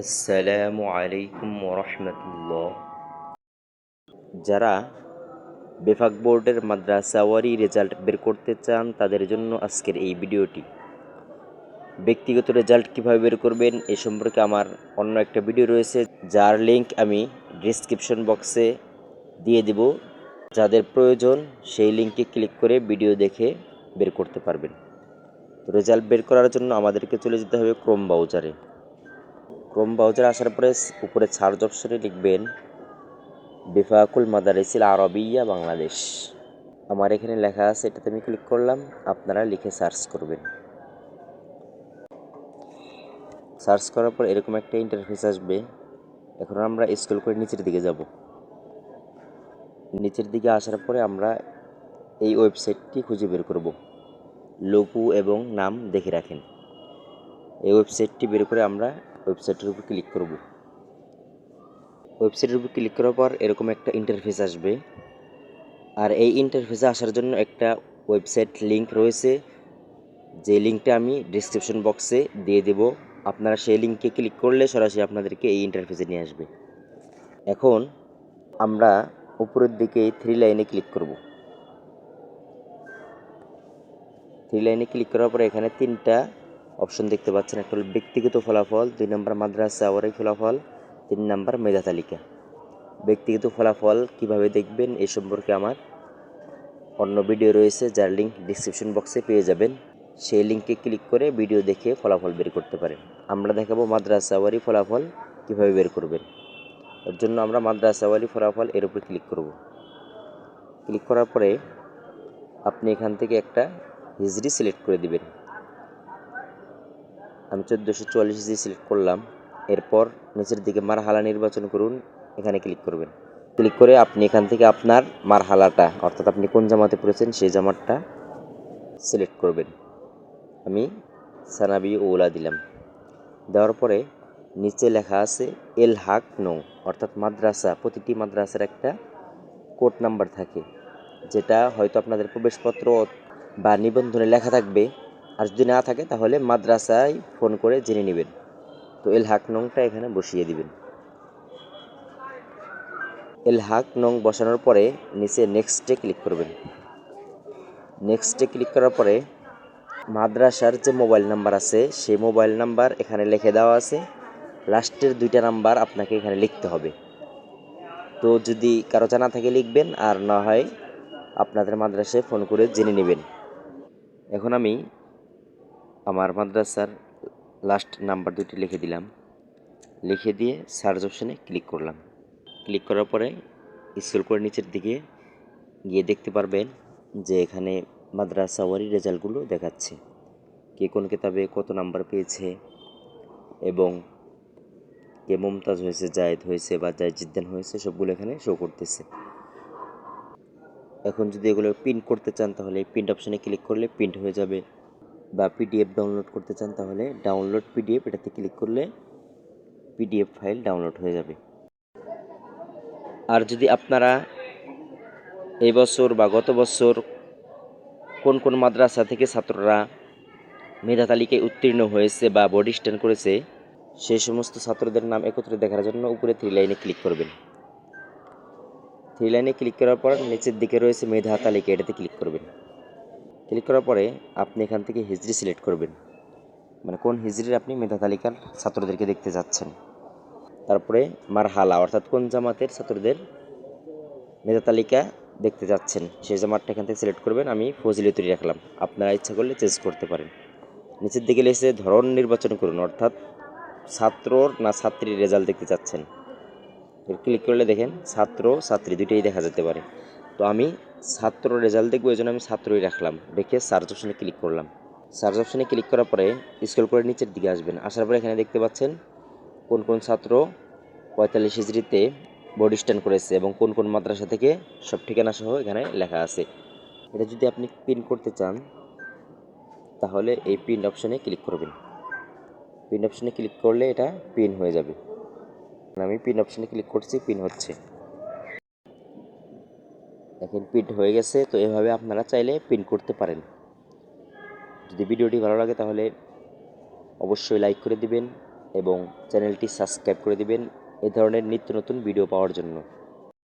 আসসালামু আলাইকুম রহমতুল্লাহ যারা বেফাক বোর্ডের মাদ্রাসাওয়ারি রেজাল্ট বের করতে চান, তাদের জন্য আজকের এই ভিডিওটি। ব্যক্তিগত রেজাল্ট কীভাবে বের করবেন এ সম্পর্কে আমার অন্য একটা ভিডিও রয়েছে, যার লিংক আমি ডিসক্রিপশন বক্সে দিয়ে দেব। যাদের প্রয়োজন, সেই লিঙ্কে ক্লিক করে ভিডিও দেখে বের করতে পারবেন। রেজাল্ট বের করার জন্য আমাদেরকে চলে যেতে হবে ক্রোম ব্রাউজারে। ক্রোম ব্রাউজার আসার পরে উপরে সার্চ অপশনে লিখবেন, বেফাকুল মাদারিসিল আরবিয়া বাংলাদেশ। আমার এখানে লেখা আছে, এটাতে আমি ক্লিক করলাম, আপনারা লিখে সার্চ করবেন। সার্চ করার পর এরকম একটা ইন্টারফেস আসবে। এখন আমরা স্কুল করে নিচের দিকে যাব। নিচের দিকে আসার পরে আমরা এই ওয়েবসাইটটি খুঁজে বের করব। লোগো এবং নাম দেখে রাখেন। এই ওয়েবসাইটটি বের করে আমরা ওয়েবসাইটের উপর ক্লিক করব। ওয়েবসাইটের উপর ক্লিক করার পর এরকম একটা ইন্টারফেস আসবে। আর এই ইন্টারফেসে আসার জন্য একটা ওয়েবসাইট লিংক রয়েছে। যে লিঙ্কটা আমি ডিসক্রিপশন বক্সে দিয়ে দেব। আপনারা সেই লিঙ্কে ক্লিক করলে সরাসরি আপনাদেরকে এই ইন্টারফেসে নিয়ে আসবে। এখন আমরা উপরের দিকে থ্রি লাইনে ক্লিক করব। থ্রি লাইনে ক্লিক করার পরে এখানে তিনটা অপশন দেখতে পাচ্ছেন, একটা হল ব্যক্তিগত ফলাফল, দুই নম্বর মাদ্রাসা আওয়ারি ফলাফল, তিন নম্বর মেধা তালিকা। ব্যক্তিগত ফলাফল কীভাবে দেখবেন এ সম্পর্কে আমার অন্য ভিডিও রয়েছে, যার লিঙ্ক ডিসক্রিপশন বক্সে পেয়ে যাবেন। সেই লিঙ্কে ক্লিক করে ভিডিও দেখে ফলাফল বের করতে পারেন। আমরা দেখাবো মাদ্রাসা আওয়ারি ফলাফল কীভাবে বের করবেন। এর জন্য আমরা মাদ্রাসা আওয়ারি ফলাফল এর উপর ক্লিক করব। ক্লিক করার পরে আপনি এখান থেকে একটা হিজড়ি সিলেক্ট করে দিবেন। আমি চোদ্দোশো চুয়াল্লিশ হিজড়ি সিলেক্ট করলাম। এরপর নিচের দিকে মারহালা নির্বাচন করুন, এখানে ক্লিক করবেন। ক্লিক করে আপনি এখান থেকে আপনার মারহালাটা, অর্থাৎ আপনি কোন জামাতে পড়েছেন সেই জামাতটা সিলেক্ট করবেন। আমি সানাবি ওলা দিলাম। দেওয়ার পরে নিচে লেখা আছে এল হাক নৌ, অর্থাৎ মাদ্রাসা, প্রতিটি মাদ্রাসার একটা কোড নাম্বার থাকে, যেটা হয়তো আপনাদের প্রবেশপত্র বা নিবন্ধনে লেখা থাকবে। আর যদি না থাকে, তাহলে মাদ্রাসায় ফোন করে জেনে নেবেন। তো এল হাক নংটা এখানে বসিয়ে দিবেন। এল হাক নং বসানোর পরে নিচে নেক্সটে ক্লিক করবেন। নেক্সটে ক্লিক করার পরে মাদ্রাসার যে মোবাইল নাম্বার আছে, সেই মোবাইল নাম্বার এখানে লিখে দেওয়া আছে। লাস্টের দুইটা নাম্বার আপনাকে এখানে লিখতে হবে। তো যদি কারও জানা থাকে লিখবেন, আর না হয় আপনাদের মাদ্রাসায় ফোন করে জেনে নেবেন। এখন আমি আমার মাদ্রাসার লাস্ট নাম্বার দুটি লিখে দিলাম। লিখে দিয়ে সার্চ অপশানে ক্লিক করলাম। ক্লিক করার পরে স্ক্রল করে নিচের দিকে গিয়ে দেখতে পারবেন যে এখানে মাদ্রাসা ওয়ারি রেজাল্টগুলো দেখাচ্ছে। কে কোন কেতাবে কত নাম্বার পেয়েছে এবং কে মুমতাজ হয়েছে, জায়েদ হয়েছে বা জায়েদ জিদ্দান হয়েছে, সবগুলো এখানে শো করতেছে। এখন যদি এগুলো প্রিন্ট করতে চান তাহলে প্রিন্ট অপশানে ক্লিক করলে প্রিন্ট হয়ে যাবে। বা পিডিএফ ডাউনলোড করতে চান, তাহলে ডাউনলোড পিডিএফ এটাতে ক্লিক করলে পিডিএফ ফাইল ডাউনলোড হয়ে যাবে। আর যদি আপনারা এই বছর বা গত বছর কোন কোন মাদ্রাসা থেকে ছাত্ররা মেধা তালিকায় উত্তীর্ণ হয়েছে বা বডি স্ট্যান্ড করেছে সেই সমস্ত ছাত্রদের নাম একত্রে দেখার জন্য উপরে থ্রি লাইনে ক্লিক করবেন। থ্রি লাইনে ক্লিক করার পর নিচের দিকে রয়েছে মেধা তালিকা, এটাতে ক্লিক করবেন। ক্লিক করার পরে আপনি এখান থেকে হিজড়ি সিলেক্ট করবেন। মানে কোন হিজড়ির আপনি মেধা তালিকার ছাত্রদেরকে দেখতে যাচ্ছেন। তারপরে মারহালা, অর্থাৎ কোন জামাতের ছাত্রদের মেধা তালিকা দেখতে যাচ্ছেন, সেই জামাতটা এখান থেকে সিলেক্ট করবেন। আমি ফজিলতুরি রাখলাম। আপনারা ইচ্ছা করলে চেঞ্জ করতে পারেন। নিচের দিকে লেগেছে ধরন নির্বাচন করুন অর্থাৎ ছাত্রর না ছাত্রীর রেজাল্ট দেখতে চাচ্ছেন ক্লিক করলে দেখেন, ছাত্র, ছাত্রী দুইটাই দেখা যেতে পারে। তো আমি ছাত্র রেজাল্ট দেখব এই জন্য আমি ছাত্রই রাখলাম। রেখে সার্চ অপশানে ক্লিক করলাম। সার্চ অপশানে ক্লিক করার পরে স্ক্রল করে নিচের দিকে আসবেন। আসার পরে এখানে দেখতে পাচ্ছেন কোন কোন ছাত্র পঁয়তাল্লিশ হিজড়িতে বডি স্ট্যান্ড করেছে এবং কোন কোন মাদ্রাসা থেকে সব ঠিকানা সহ এখানে লেখা আছে। এটা যদি আপনি পিন করতে চান, তাহলে এই পিন অপশানে ক্লিক করবেন। প্রিন্ট অপশানে ক্লিক করলে এটা পিন হয়ে যাবে। আমি পিন অপশানে ক্লিক করছি পিন হচ্ছে। এখন প্রিন্ট হয়ে গেছে, তো এভাবে আপনারা চাইলে প্রিন্ট করতে পারেন। যদি ভিডিওটি ভালো লাগে তাহলে অবশ্যই লাইক করে দিবেন এবং চ্যানেলটি সাবস্ক্রাইব করে দিবেন। এ ধরনের নিত্য নতুন ভিডিও পাওয়ার জন্য।